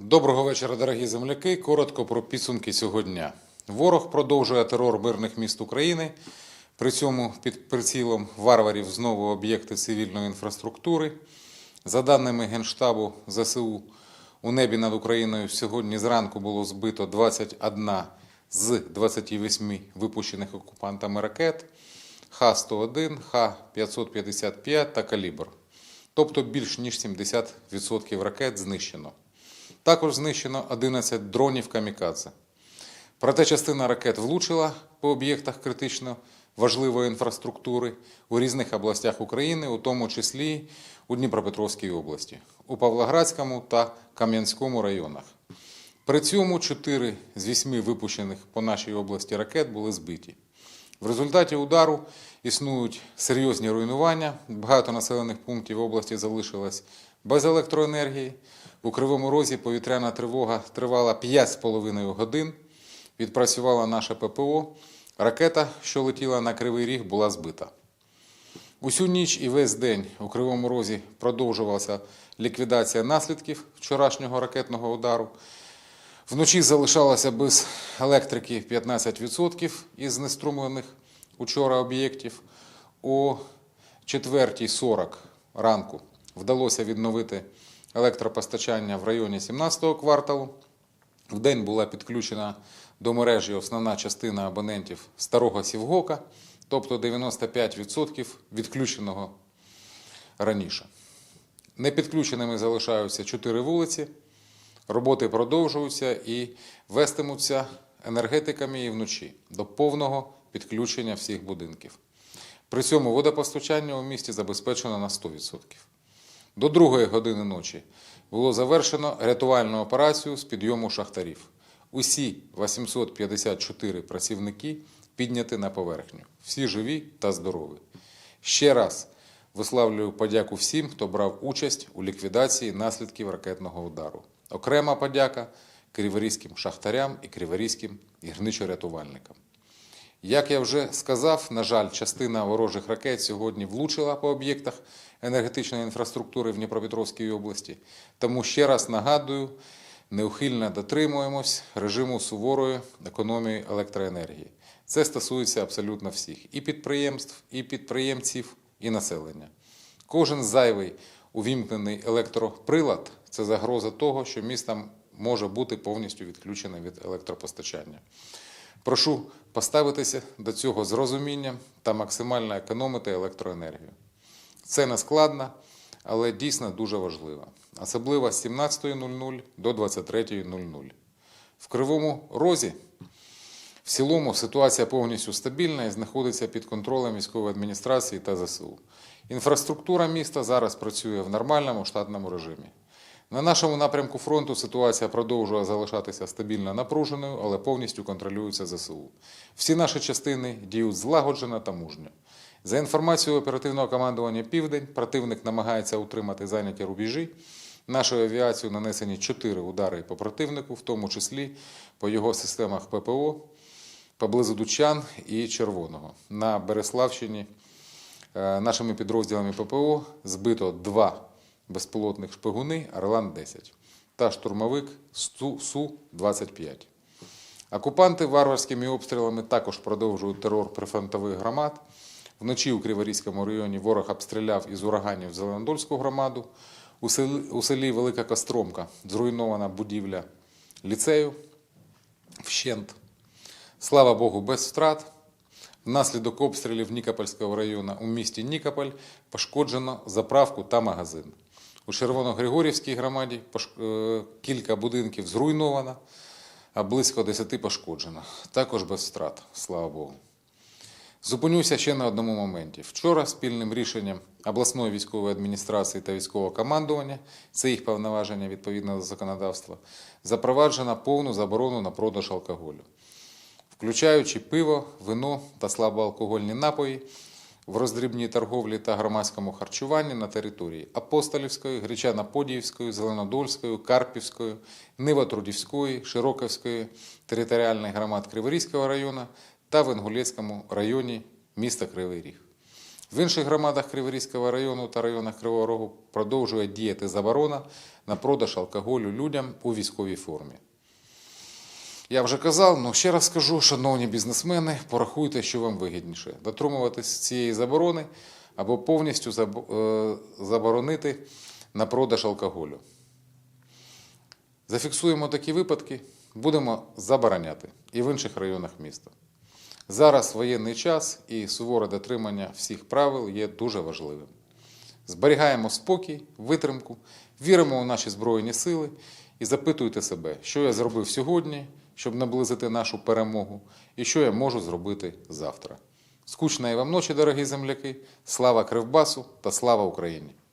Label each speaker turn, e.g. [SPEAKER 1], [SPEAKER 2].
[SPEAKER 1] Доброго вечора, дорогі земляки. Коротко про підсумки сьогодні. Ворог продовжує терор мирних міст України. При цьому під прицілом варварів знову об'єкти цивільної інфраструктури. За даними Генштабу ЗСУ, у небі над Україною сьогодні зранку було збито 21 з 28 випущених окупантами ракет Х-101, Х-555 та «Калібр». Тобто більш ніж 70% ракет знищено. Також знищено 11 дронів камікадзе. Проте частина ракет влучила по об'єктах критично важливої інфраструктури у різних областях України, у тому числі у Дніпропетровській області, у Павлоградському та Кам'янському районах. При цьому 4 з 8 випущених по нашій області ракет були збиті. В результаті удару існують серйозні руйнування. Багато населених пунктів області залишилось без електроенергії. У Кривому Розі повітряна тривога тривала 5,5 годин. Відпрацювала наша ППО. Ракета, що летіла на Кривий Ріг, була збита. Усю ніч і весь день у Кривому Розі продовжувалася ліквідація наслідків вчорашнього ракетного удару. Вночі залишалося без електрики 15% із знеструмлених учора об'єктів. О 4.40 ранку вдалося відновити електропостачання в районі 17-го кварталу. В день була підключена до мережі основна частина абонентів старого Сівгока, тобто 95% відключеного раніше. Непідключеними залишаються 4 вулиці. Роботи продовжуються і вестимуться енергетиками і вночі до повного підключення всіх будинків. При цьому водопостачання у місті забезпечено на 100%. До другої години ночі було завершено рятувальну операцію з підйому шахтарів. Усі 854 працівники підняті на поверхню. Всі живі та здорові. Ще раз висловлюю подяку всім, хто брав участь у ліквідації наслідків ракетного удару. Окрема подяка криворізьким шахтарям і криворізьким гірничо-рятувальникам. Як я вже сказав, на жаль, частина ворожих ракет сьогодні влучила по об'єктах енергетичної інфраструктури в Дніпропетровській області. Тому ще раз нагадую, неухильно дотримуємось режиму суворої економії електроенергії. Це стосується абсолютно всіх і підприємств, і підприємців, і населення. Кожен зайвий увімкнений електроприлад це загроза того, що місто може бути повністю відключене від електропостачання. Прошу поставитися до цього з розумінням та максимально економити електроенергію. Це не складно, але дійсно дуже важливо. Особливо з 17.00 до 23.00. В Кривому Розі в цілому ситуація повністю стабільна і знаходиться під контролем військової адміністрації та ЗСУ. Інфраструктура міста зараз працює в нормальному штатному режимі. На нашому напрямку фронту ситуація продовжує залишатися стабільно напруженою, але повністю контролюється ЗСУ. Всі наші частини діють злагоджено та мужньо. За інформацією оперативного командування Південь, противник намагається утримати зайняті рубежі. Нашою авіацією нанесені чотири удари по противнику, в тому числі по його системах ППО, поблизу Дучан і Червоного. На Береславщині е, нашими підрозділами ППО збито два безпілотних шпигуни Орлан-10 та штурмовик Су-25. Окупанти варварськими обстрілами також продовжують терор прифронтових громад. Вночі у Криворізькому районі ворог обстріляв із ураганів Зеленодольську громаду. У селі, у селі Велика Костромка зруйнована будівля ліцею вщент. Слава Богу, без втрат. Внаслідок обстрілів Нікопольського району у місті Нікополь пошкоджено заправку та магазин. У Червоногригорівській громаді е, кілька будинків зруйновано, а близько 10 пошкоджено. Також без втрат, слава Богу. Зупинюся ще на одному моменті. Вчора спільним рішенням обласної військової адміністрації та військового командування, це їх повноваження відповідно до законодавства, запроваджена повну заборону на продаж алкоголю, включаючи пиво, вино та слабоалкогольні напої в роздрібній торговлі та громадському харчуванні на території Апостолівської, Гречано-Подіївської, Зеленодольської, Карпівської, Нива-Трудівської, Широковської територіальних громад Криворізького району та в Інгулецькому районі міста Кривий Ріг. В інших громадах Криворізького району та районах Кривого Рогу продовжує діяти заборона на продаж алкоголю людям у військовій формі. Я вже казав, але ще раз скажу, шановні бізнесмени, порахуйте, що вам вигідніше: дотримуватись цієї заборони або повністю е, заборонити на продаж алкоголю. Зафіксуємо такі випадки, будемо забороняти і в інших районах міста. Зараз воєнний час і суворе дотримання всіх правил є дуже важливим. Зберігаємо спокій, витримку, віримо у наші Збройні сили і запитуйте себе, що я зробив сьогодні, щоб наблизити нашу перемогу, і що я можу зробити завтра. Скучної вам ночі, дорогі земляки! Слава Кривбасу та слава Україні!